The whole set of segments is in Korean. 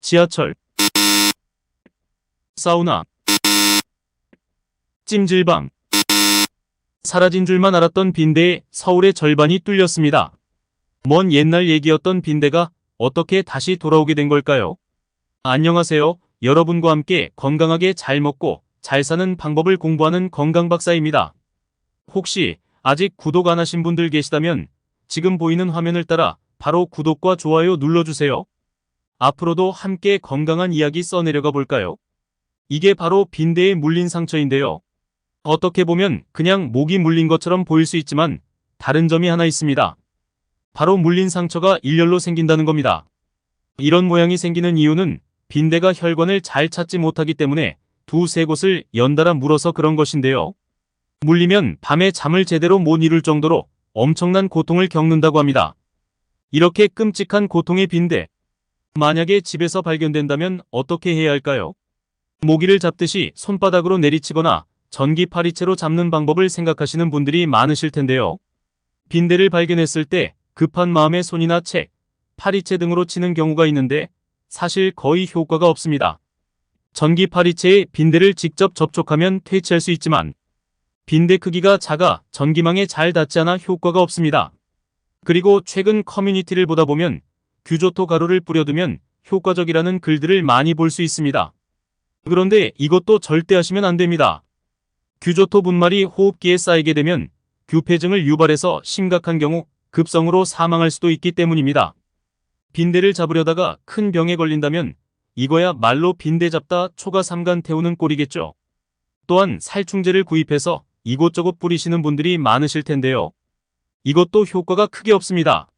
지하철, 사우나, 찜질방. 사라진 줄만 알았던 빈대에 서울의 절반이 뚫렸습니다. 먼 옛날 얘기였던 빈대가 어떻게 다시 돌아오게 된 걸까요? 안녕하세요. 여러분과 함께 건강하게 잘 먹고 잘 사는 방법을 공부하는 건강박사입니다. 혹시 아직 구독 안 하신 분들 계시다면 지금 보이는 화면을 따라 바로 구독과 좋아요 눌러주세요. 앞으로도 함께 건강한 이야기 써내려가 볼까요? 이게 바로 빈대에 물린 상처인데요. 어떻게 보면 그냥 목이 물린 것처럼 보일 수 있지만 다른 점이 하나 있습니다. 바로 물린 상처가 일렬로 생긴다는 겁니다. 이런 모양이 생기는 이유는 빈대가 혈관을 잘 찾지 못하기 때문에 두세 곳을 연달아 물어서 그런 것인데요. 물리면 밤에 잠을 제대로 못 이룰 정도로 엄청난 고통을 겪는다고 합니다. 이렇게 끔찍한 고통의 빈대. 만약에 집에서 발견된다면 어떻게 해야 할까요? 모기를 잡듯이 손바닥으로 내리치거나 전기 파리채로 잡는 방법을 생각하시는 분들이 많으실 텐데요. 빈대를 발견했을 때 급한 마음에 손이나 책, 파리채 등으로 치는 경우가 있는데 사실 거의 효과가 없습니다. 전기 파리채에 빈대를 직접 접촉하면 퇴치할 수 있지만 빈대 크기가 작아 전기망에 잘 닿지 않아 효과가 없습니다. 그리고 최근 커뮤니티를 보다 보면 규조토 가루를 뿌려두면 효과적이라는 글들을 많이 볼 수 있습니다. 그런데 이것도 절대 하시면 안 됩니다. 규조토 분말이 호흡기에 쌓이게 되면 규폐증을 유발해서 심각한 경우 급성으로 사망할 수도 있기 때문입니다. 빈대를 잡으려다가 큰 병에 걸린다면 이거야 말로 빈대 잡다 초가 삼간 태우는 꼴이겠죠. 또한 살충제를 구입해서 이곳저곳 뿌리시는 분들이 많으실 텐데요. 이것도 효과가 크게 없습니다.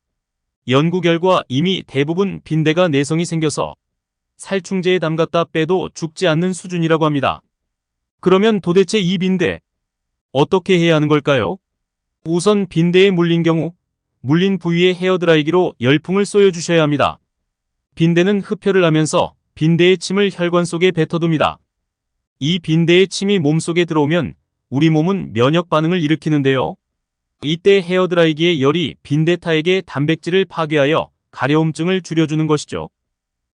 연구 결과 이미 대부분 빈대가 내성이 생겨서 살충제에 담갔다 빼도 죽지 않는 수준이라고 합니다. 그러면 도대체 이 빈대 어떻게 해야 하는 걸까요? 우선 빈대에 물린 경우 물린 부위에 헤어드라이기로 열풍을 쏘여주셔야 합니다. 빈대는 흡혈을 하면서 빈대의 침을 혈관 속에 뱉어둡니다. 이 빈대의 침이 몸속에 들어오면 우리 몸은 면역 반응을 일으키는데요. 이때 헤어드라이기의 열이 빈대타에게 단백질을 파괴하여 가려움증을 줄여주는 것이죠.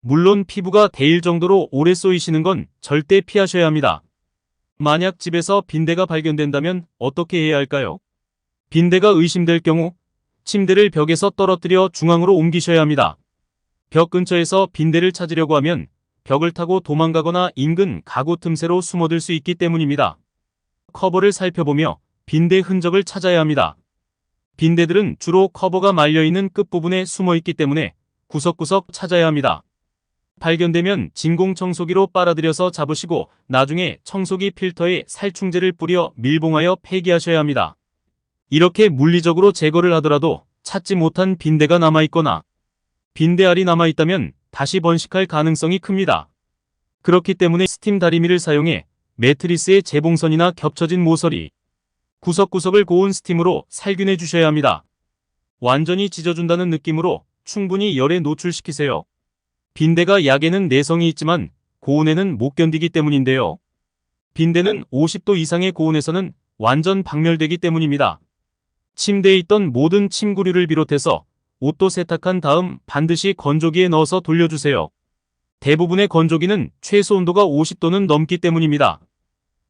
물론 피부가 데일 정도로 오래 쏘이시는 건 절대 피하셔야 합니다. 만약 집에서 빈대가 발견된다면 어떻게 해야 할까요? 빈대가 의심될 경우 침대를 벽에서 떨어뜨려 중앙으로 옮기셔야 합니다. 벽 근처에서 빈대를 찾으려고 하면 벽을 타고 도망가거나 인근 가구 틈새로 숨어들 수 있기 때문입니다. 커버를 살펴보며 빈대 흔적을 찾아야 합니다. 빈대들은 주로 커버가 말려있는 끝부분에 숨어있기 때문에 구석구석 찾아야 합니다. 발견되면 진공청소기로 빨아들여서 잡으시고 나중에 청소기 필터에 살충제를 뿌려 밀봉하여 폐기하셔야 합니다. 이렇게 물리적으로 제거를 하더라도 찾지 못한 빈대가 남아있거나 빈대알이 남아있다면 다시 번식할 가능성이 큽니다. 그렇기 때문에 스팀 다리미를 사용해 매트리스의 재봉선이나 겹쳐진 모서리, 구석구석을 고운 스팀으로 살균해 주셔야 합니다. 완전히 찢어준다는 느낌으로 충분히 열에 노출시키세요. 빈대가 약에는 내성이 있지만 고온에는 못 견디기 때문인데요. 빈대는 50도 이상의 고온에서는 완전 박멸되기 때문입니다. 침대에 있던 모든 침구류를 비롯해서 옷도 세탁한 다음 반드시 건조기에 넣어서 돌려주세요. 대부분의 건조기는 최소 온도가 50도는 넘기 때문입니다.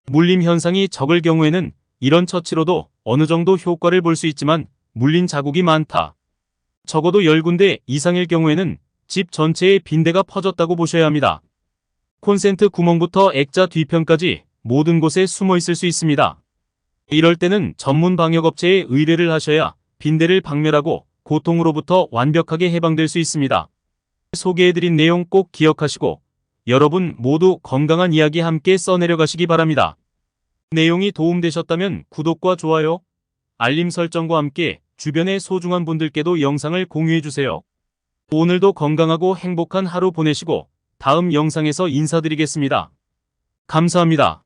물림 현상이 적을 경우에는 이런 처치로도 어느 정도 효과를 볼 수 있지만 물린 자국이 많다. 적어도 10군데 이상일 경우에는 집 전체에 빈대가 퍼졌다고 보셔야 합니다. 콘센트 구멍부터 액자 뒤편까지 모든 곳에 숨어 있을 수 있습니다. 이럴 때는 전문 방역업체에 의뢰를 하셔야 빈대를 박멸하고 고통으로부터 완벽하게 해방될 수 있습니다. 소개해드린 내용 꼭 기억하시고 여러분 모두 건강한 이야기 함께 써내려가시기 바랍니다. 내용이 도움되셨다면 구독과 좋아요, 알림 설정과 함께 주변의 소중한 분들께도 영상을 공유해주세요. 오늘도 건강하고 행복한 하루 보내시고 다음 영상에서 인사드리겠습니다. 감사합니다.